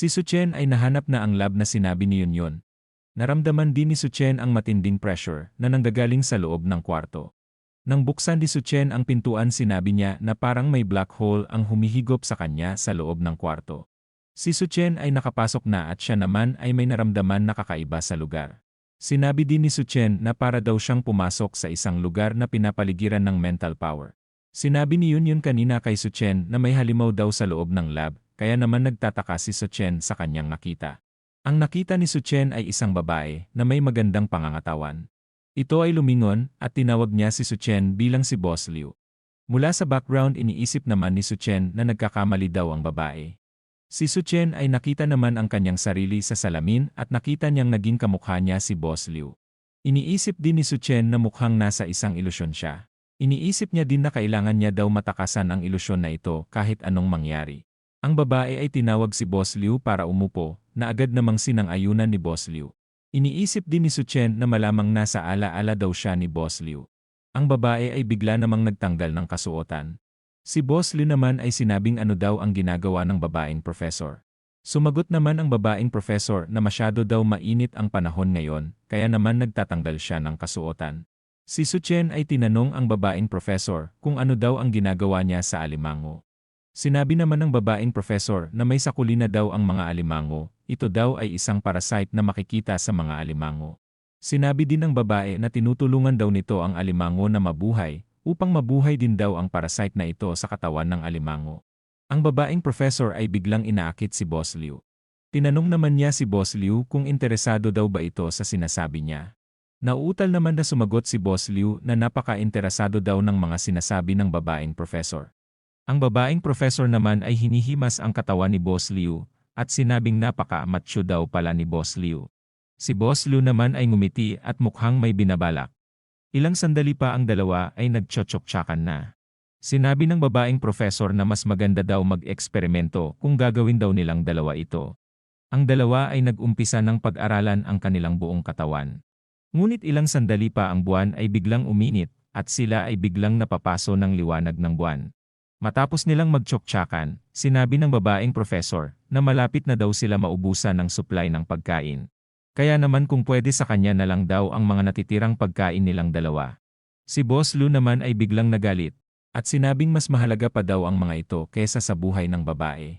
Si Suchen ay nahanap na ang lab na sinabi ni Yunyon. Naramdaman din ni Suchen ang matinding pressure na nanggagaling sa loob ng kwarto. Nang buksan ni Suchen ang pintuan sinabi niya na parang may black hole ang humihigop sa kanya sa loob ng kwarto. Si Suchen ay nakapasok na at siya naman ay may naramdaman na kakaiba sa lugar. Sinabi din ni Suchen na para daw siyang pumasok sa isang lugar na pinapaligiran ng mental power. Sinabi ni Yun Yun kanina kay Suchen na may halimaw daw sa loob ng lab, kaya naman nagtataka si Suchen sa kanyang nakita. Ang nakita ni Suchen ay isang babae na may magandang pangangatawan. Ito ay lumingon at tinawag niya si Suchen bilang si Boss Liu. Mula sa background iniisip naman ni Suchen na nagkakamali daw ang babae. Si Suchen ay nakita naman ang kanyang sarili sa salamin at nakita niyang naging kamukha niya si Boss Liu. Iniisip din ni Suchen na mukhang nasa isang ilusyon siya. Iniisip niya din na kailangan niya daw matakasan ang ilusyon na ito kahit anong mangyari. Ang babae ay tinawag si Boss Liu para umupo na agad namang sinang-ayunan ni Boss Liu. Iniisip din ni Suchen na malamang nasa ala-ala daw siya ni Boss Liu. Ang babae ay bigla namang nagtanggal ng kasuotan. Si Boss Liu naman ay sinabing ano daw ang ginagawa ng babaeng professor. Sumagot naman ang babaeng professor na masyado daw mainit ang panahon ngayon, kaya naman nagtatanggal siya ng kasuotan. Si Suchen ay tinanong ang babaeng professor kung ano daw ang ginagawa niya sa alimango. Sinabi naman ng babaeng professor na may sakuli na daw ang mga alimango, ito daw ay isang parasite na makikita sa mga alimango. Sinabi din ng babae na tinutulungan daw nito ang alimango na mabuhay, upang mabuhay din daw ang parasite na ito sa katawan ng alimango. Ang babaeng professor ay biglang inaakit si Boss Liu. Tinanong naman niya si Boss Liu kung interesado daw ba ito sa sinasabi niya. Nauutal naman na sumagot si Boss Liu na napaka-interesado daw ng mga sinasabi ng babaeng professor. Ang babaeng professor naman ay hinihimas ang katawan ni Boss Liu, at sinabing napaka-macho daw pala ni Boss Liu. Si Boss Liu naman ay ngumiti at mukhang may binabalak. Ilang sandali pa ang dalawa ay nagtsotsok-tsakan na. Sinabi ng babaeng professor na mas maganda daw mag-eksperimento kung gagawin daw nilang dalawa ito. Ang dalawa ay nag-umpisa ng pag-aralan ang kanilang buong katawan. Ngunit ilang sandali pa ang buwan ay biglang uminit at sila ay biglang napapaso ng liwanag ng buwan. Matapos nilang magtsoktsakan, sinabi ng babaeng professor na malapit na daw sila maubusan ng supply ng pagkain. Kaya naman kung pwede sa kanya na lang daw ang mga natitirang pagkain nilang dalawa. Si Boss Lu naman ay biglang nagalit, at sinabing mas mahalaga pa daw ang mga ito kesa sa buhay ng babae.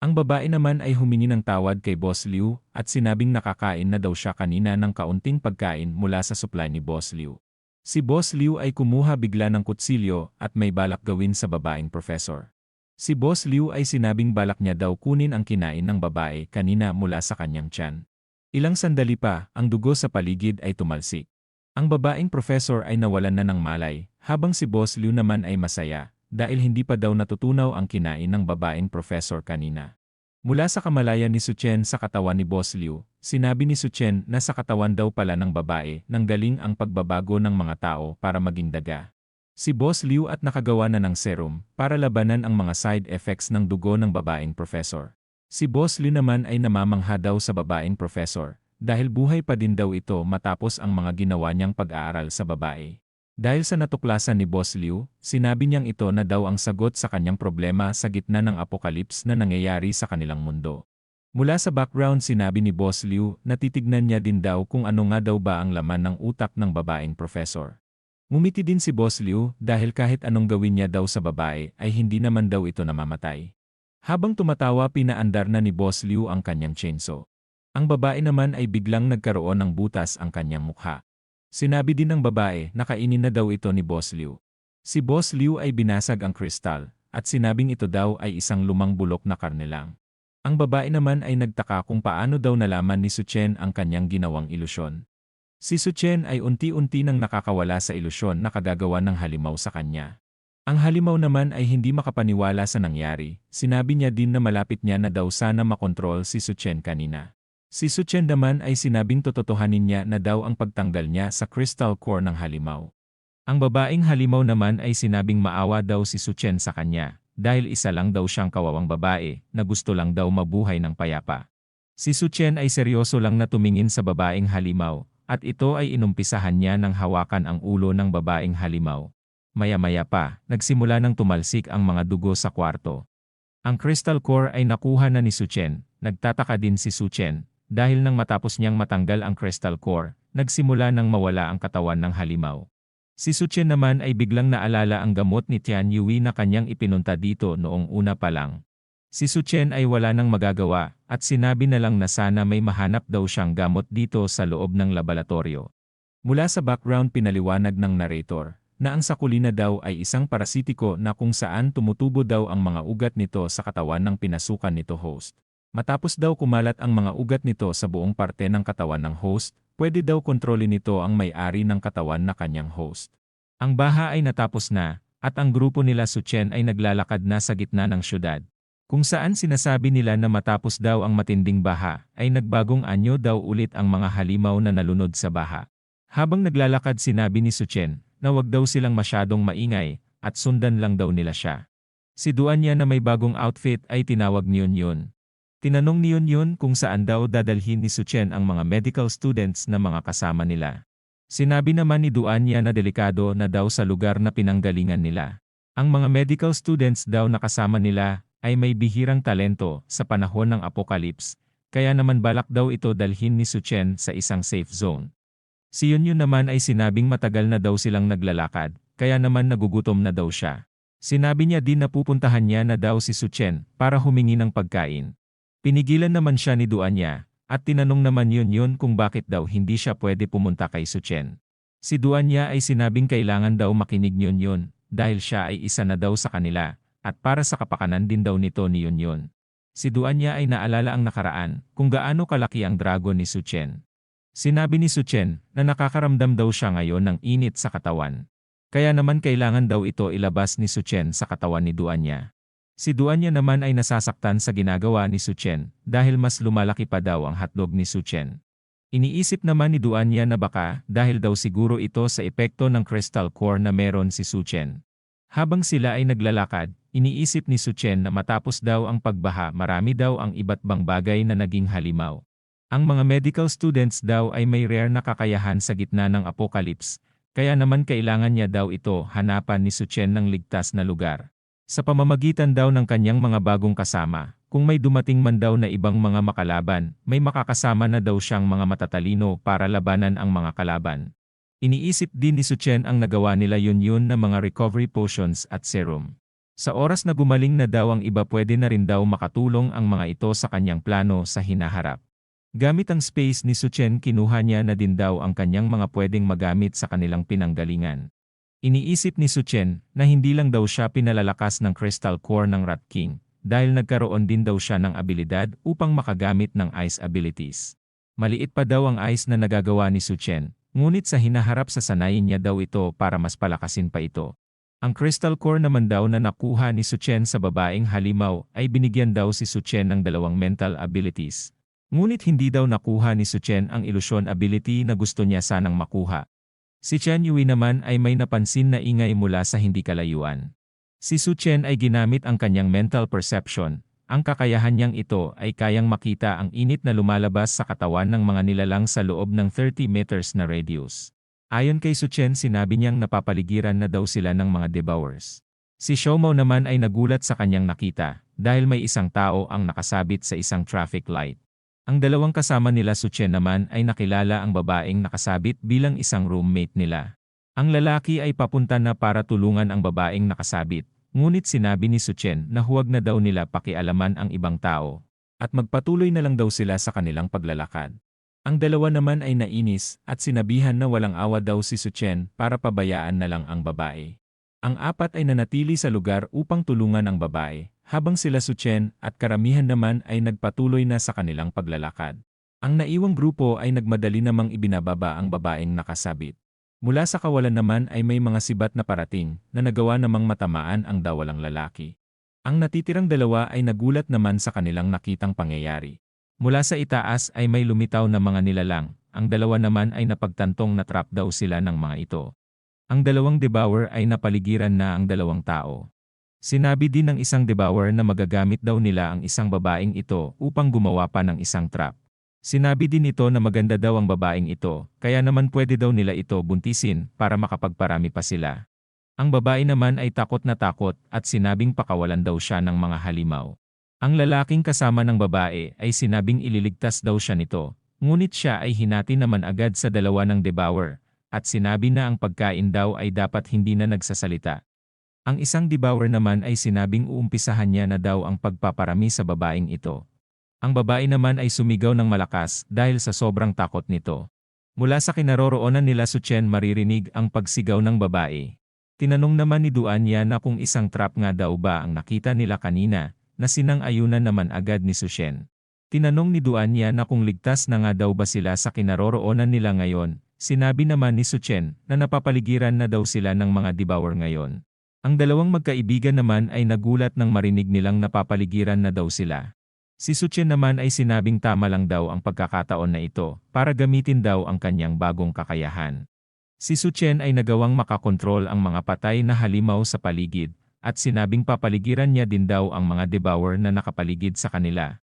Ang babae naman ay humingi ng tawad kay Boss Liu at sinabing nakakain na daw siya kanina ng kaunting pagkain mula sa supply ni Boss Liu. Si Boss Liu ay kumuha bigla ng kutsilyo at may balak gawin sa babaeng professor. Si Boss Liu ay sinabing balak niya daw kunin ang kinain ng babae kanina mula sa kanyang tiyan. Ilang sandali pa, ang dugo sa paligid ay tumalsik. Ang babaeng professor ay nawalan na ng malay, habang si Boss Liu naman ay masaya, dahil hindi pa daw natutunaw ang kinain ng babaeng professor kanina. Mula sa kamalayan ni Suchen sa katawan ni Boss Liu, Sinabi ni Suchen na sa katawan daw pala ng babae nang galing ang pagbabago ng mga tao para maging daga. Si Boss Liu at nakagawa na ng serum para labanan ang mga side effects ng dugo ng babaeng professor. Si Boss Liu naman ay namamangha daw sa babaeng professor dahil buhay pa din daw ito matapos ang mga ginawa niyang pag-aaral sa babae. Dahil sa natuklasan ni Boss Liu, sinabi niyang ito na daw ang sagot sa kanyang problema sa gitna ng apokalips na nangyayari sa kanilang mundo. Mula sa background sinabi ni Boss Liu na titignan niya din daw kung ano nga daw ba ang laman ng utak ng babaeng professor. Ngumiti din si Boss Liu dahil kahit anong gawin niya daw sa babae ay hindi naman daw ito namamatay. Habang tumatawa pinaandar na ni Boss Liu ang kanyang chainsaw. Ang babae naman ay biglang nagkaroon ng butas ang kanyang mukha. Sinabi din ng babae na kainin na daw ito ni Boss Liu. Si Boss Liu ay binasag ang kristal at sinabing ito daw ay isang lumang bulok na karne lang. Ang babae naman ay nagtaka kung paano daw nalaman ni Suchen ang kanyang ginawang ilusyon. Si Suchen ay unti-unti nang nakakawala sa ilusyon na kagagawa ng halimaw sa kanya. Ang halimaw naman ay hindi makapaniwala sa nangyari, sinabi niya din na malapit niya na daw sana makontrol si Suchen kanina. Si Suchen naman ay sinabing tototohanin niya na daw ang pagtanggal niya sa crystal core ng halimaw. Ang babaeng halimaw naman ay sinabing maawa daw si Suchen sa kanya, dahil isa lang daw siyang kawawang babae na gusto lang daw mabuhay ng payapa. Si Suchen ay seryoso lang na tumingin sa babaeng halimaw, at ito ay inumpisahan niya ng hawakan ang ulo ng babaeng halimaw. Maya-maya pa, nagsimula ng tumalsik ang mga dugo sa kwarto. Ang crystal core ay nakuha na ni Suchen, nagtataka din si Suchen, dahil nang matapos niyang matanggal ang crystal core, nagsimula nang mawala ang katawan ng halimaw. Si Suchen naman ay biglang naalala ang gamot ni Tian Yui na kanyang ipinunta dito noong una pa lang. Si Suchen ay wala nang magagawa, at sinabi na lang na sana may mahanap daw siyang gamot dito sa loob ng laboratorio. Mula sa background pinaliwanag ng narrator, na ang sakulina daw ay isang parasitiko na kung saan tumutubo daw ang mga ugat nito sa katawan ng pinasukan nito host. Matapos daw kumalat ang mga ugat nito sa buong parte ng katawan ng host, pwede daw kontrolin nito ang may-ari ng katawan na kanyang host. Ang baha ay natapos na, at ang grupo nila Suchen ay naglalakad na sa gitna ng syudad. Kung saan sinasabi nila na matapos daw ang matinding baha, ay nagbagong anyo daw ulit ang mga halimaw na nalunod sa baha. Habang naglalakad sinabi ni Suchen, na wag daw silang masyadong maingay, at sundan lang daw nila siya. Si Duan niya na may bagong outfit ay tinawag ni Yun Yun. Tinanong ni Yun Yun kung saan daw dadalhin ni Suchen ang mga medical students na mga kasama nila. Sinabi naman ni Duan niya na delikado na daw sa lugar na pinanggalingan nila. Ang mga medical students daw na kasama nila ay may bihirang talento sa panahon ng apocalypse, kaya naman balak daw ito dalhin ni Suchen sa isang safe zone. Si Yunyun naman ay sinabing matagal na daw silang naglalakad, kaya naman nagugutom na daw siya. Sinabi niya din na pupuntahan niya na daw si Suchen para humingi ng pagkain. Pinigilan naman siya ni Duanya, at tinanong naman yun yun kung bakit daw hindi siya pwede pumunta kay Suchen. Si Duanya ay sinabing kailangan daw makinig yun yun, dahil siya ay isa na daw sa kanila, at para sa kapakanan din daw nito ni Yun Yun. Si Duanya ay naalala ang nakaraan, kung gaano kalaki ang dragon ni Suchen. Sinabi ni Suchen na nakakaramdam daw siya ngayon ng init sa katawan. Kaya naman kailangan daw ito ilabas ni Suchen sa katawan ni Duanya. Si Duanya naman ay nasasaktan sa ginagawa ni Suchen dahil mas lumalaki pa daw ang hotdog ni Suchen. Iniisip naman ni Duanya na baka dahil daw siguro ito sa epekto ng crystal core na meron si Suchen. Habang sila ay naglalakad, iniisip ni Suchen na matapos daw ang pagbaha marami daw ang iba't bang bagay na naging halimaw. Ang mga medical students daw ay may rare na kakayahan sa gitna ng apocalypse, kaya naman kailangan niya daw ito hanapan ni Suchen ng ligtas na lugar. Sa pamamagitan daw ng kanyang mga bagong kasama, kung may dumating man daw na ibang mga makalaban, may makakasama na daw siyang mga matatalino para labanan ang mga kalaban. Iniisip din ni Suchen ang nagawa nila yun yun na mga recovery potions at serum. Sa oras na gumaling na daw ang iba pwede na rin daw makatulong ang mga ito sa kanyang plano sa hinaharap. Gamit ang space ni Suchen kinuha niya na din daw ang kanyang mga pwedeng magamit sa kanilang pinanggalingan. Iniisip ni Suchen na hindi lang daw siya pinalalakas ng crystal core ng Rat King, dahil nagkaroon din daw siya ng abilidad upang makagamit ng ice abilities. Maliit pa daw ang ice na nagagawa ni Suchen, Ngunit sa hinaharap sa sanayin niya daw ito para mas palakasin pa ito. Ang crystal core naman daw na nakuha ni Suchen sa babaeng halimaw ay binigyan daw si Suchen ng dalawang mental abilities. Ngunit hindi daw nakuha ni Suchen ang illusion ability na gusto niya sanang makuha. Si Chen Yui naman ay may napansin na ingay mula sa hindi kalayuan. Si Suchen ay ginamit ang kanyang mental perception ang kakayahan niyang ito ay kayang makita ang init na lumalabas sa katawan ng mga nilalang sa loob ng 30 meters na radius. Ayon kay Suchen sinabi niyang napapaligiran na daw sila ng mga devours. Si Shomao naman ay nagulat sa kanyang nakita, dahil may isang tao ang nakasabit sa isang traffic light. Ang dalawang kasama nila Suchen naman ay nakilala ang babaeng nakasabit bilang isang roommate nila. Ang lalaki ay papunta na para tulungan ang babaeng nakasabit, Ngunit sinabi ni Suchen na huwag na daw nila pakialaman ang ibang tao, at magpatuloy na lang daw sila sa kanilang paglalakad. Ang dalawa naman ay nainis at sinabihan na walang awa daw si Suchen para pabayaan na lang ang babae. Ang apat ay nanatili sa lugar upang tulungan ang babae, habang sila Suchen at karamihan naman ay nagpatuloy na sa kanilang paglalakad. Ang naiwang grupo ay nagmadali namang ibinababa ang babaeng nakasabit. Mula sa kawalan naman ay may mga sibat na parating na nagawa namang matamaan ang dawalang lalaki. Ang natitirang dalawa ay nagulat naman sa kanilang nakitang pangyayari. Mula sa itaas ay may lumitaw na mga nilalang, ang dalawa naman ay napagtantong na trap daw sila ng mga ito. Ang dalawang devourer ay napaligiran na ang dalawang tao. Sinabi din ng isang devourer na magagamit daw nila ang isang babaeng ito upang gumawa pa ng isang trap. Sinabi din nito na maganda daw ang babaeng ito, kaya naman pwede daw nila ito buntisin para makapagparami pa sila. Ang babae naman ay takot na takot at sinabing pakawalan daw siya ng mga halimaw. Ang lalaking kasama ng babae ay sinabing ililigtas daw siya nito, ngunit siya ay hinati naman agad sa dalawa ng devour, at sinabi na ang pagkain daw ay dapat hindi na nagsasalita. Ang isang devour naman ay sinabing uumpisahan niya na daw ang pagpaparami sa babaeng ito. Ang babae naman ay sumigaw ng malakas dahil sa sobrang takot nito. Mula sa kinaroroonan nila Suchen maririnig ang pagsigaw ng babae. Tinanong naman ni Duan na kung isang trap nga daw ba ang nakita nila kanina, na sinang-ayunan naman agad ni Sushen. Tinanong ni Duan na kung ligtas na nga daw ba sila sa kinaroroonan nila ngayon, sinabi naman ni Suchen na napapaligiran na daw sila ng mga devour ngayon. Ang dalawang magkaibigan naman ay nagulat nang marinig nilang napapaligiran na daw sila. Si Suchen naman ay sinabing tama lang daw ang pagkakataon na ito para gamitin daw ang kanyang bagong kakayahan. Si Suchen ay nagawang makakontrol ang mga patay na halimaw sa paligid at sinabing papaligiran niya din daw ang mga devour na nakapaligid sa kanila.